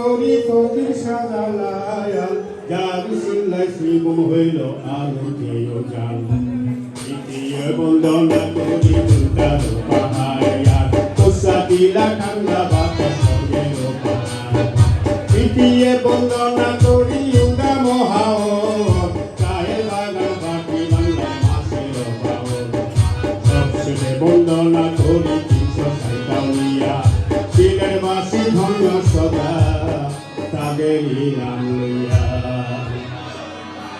করি ফকির সাজালায়াল যার সিল্লাই শিবম হইল আলোকেয় জাল দ্বিতীয় বন্দনা করি মুন্তার পাহাড় কোসা দিলা ঠান্ডা বাতাস তৃতীয় বন্দনা করি উদা পাওর বন্দনা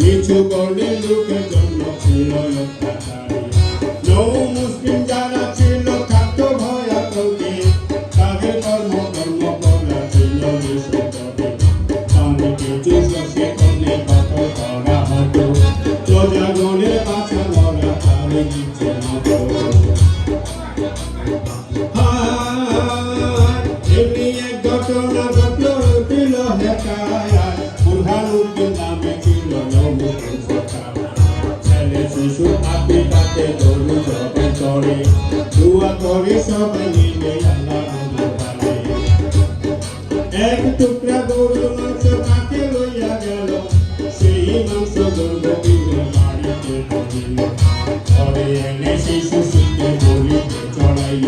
নিচু বর্ণের লোকের জন্য ছিল অত্যাচারী নৌ মুসলিম যারা এক টুকরা গেল সেই মাংস পড়িল ঘরে এনে শিশু শিখে বলিতে চড়াইল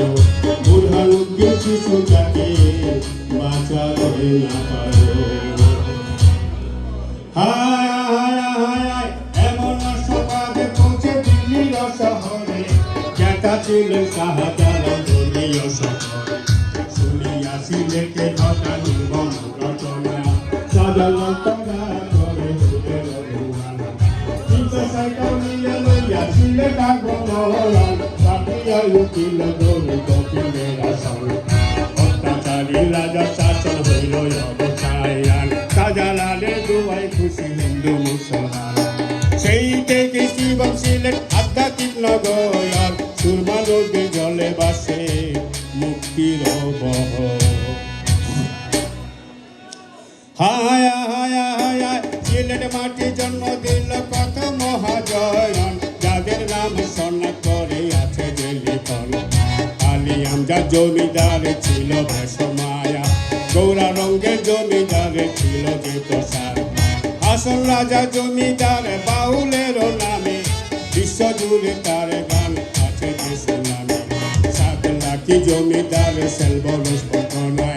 ঘটনা সাজালাল নিয়ে লইয়া সিলেট আগমন পাপিয়া উঠিল দৌড় দক্ষিণের আসন। অত্যাচারী রাজা শাসন হইল অবসায়ান। শাহজালালের দুয়াই খুশি হিন্দু মুসলমান। সেই থেকে শিবম সিলেট আধ্যাত্মিক নগর জমিদার ছিল ভেসমায়া। গৌরা রঙ্গের জমিদার ছিল যে প্রসাদ আসল রাজা জমিদার বাউলের নামে। বিশ্বজুড়ে তার গান আছে যে নামে সাত লাখি জমিদার সেলবরস নয়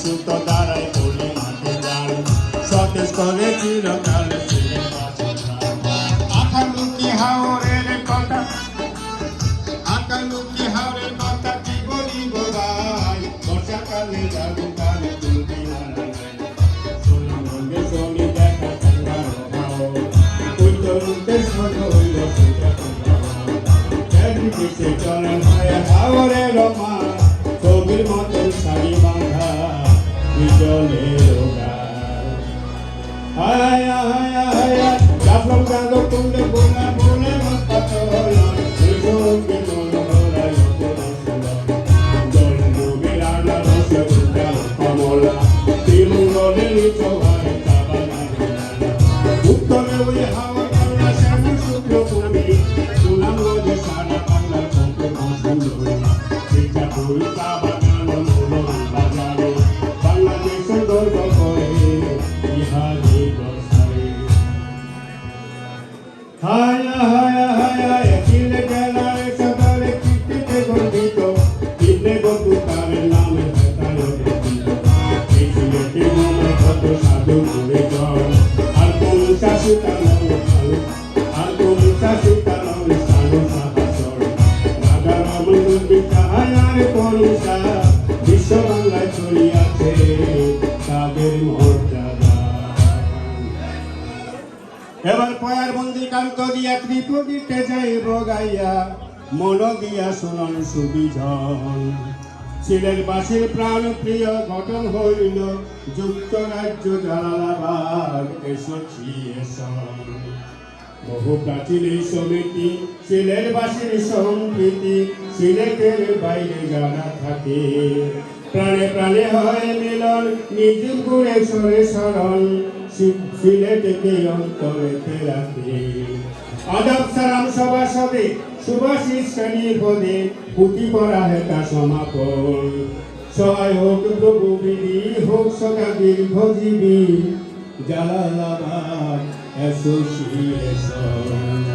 সুতো দ্বারাই পড়ি মাটি জাল। সতেজ করে চিরকাল চলে আয় আয় আয় গাছ গাছ কুণ্ডে বোনা বলে মাথা চলা। Baba. এবার পয়ার বন্দি কান্ত দিয়া ত্রিপুরীতে যাইব গাইয়া মন দিয়া শুনন সুবিধন ছিলেন বাসীর প্রাণ প্রিয় গঠন হইল, যুক্তরাজ্য জালালাবাদ এসোসিয়েশন বহু প্রাচীন এই সমিতি সিলেট বাসীর সম্প্রীতি সিলেটের বাইরে যারা থাকে। প্রাণে প্রাণে হয় মিলন, নিজ গুণে সরে সরল। সি- সিলেটকে অন্তরেতে রাখে আদব সালাম সভা সবে সুভাষিস শ্রেণি পদে পুঁথি করা হেতা সমাপন সহায় হোক প্রভু বিধি হোক সদা দীর্ঘজীবী জালালাবাদ অ্যাসোসিয়েশন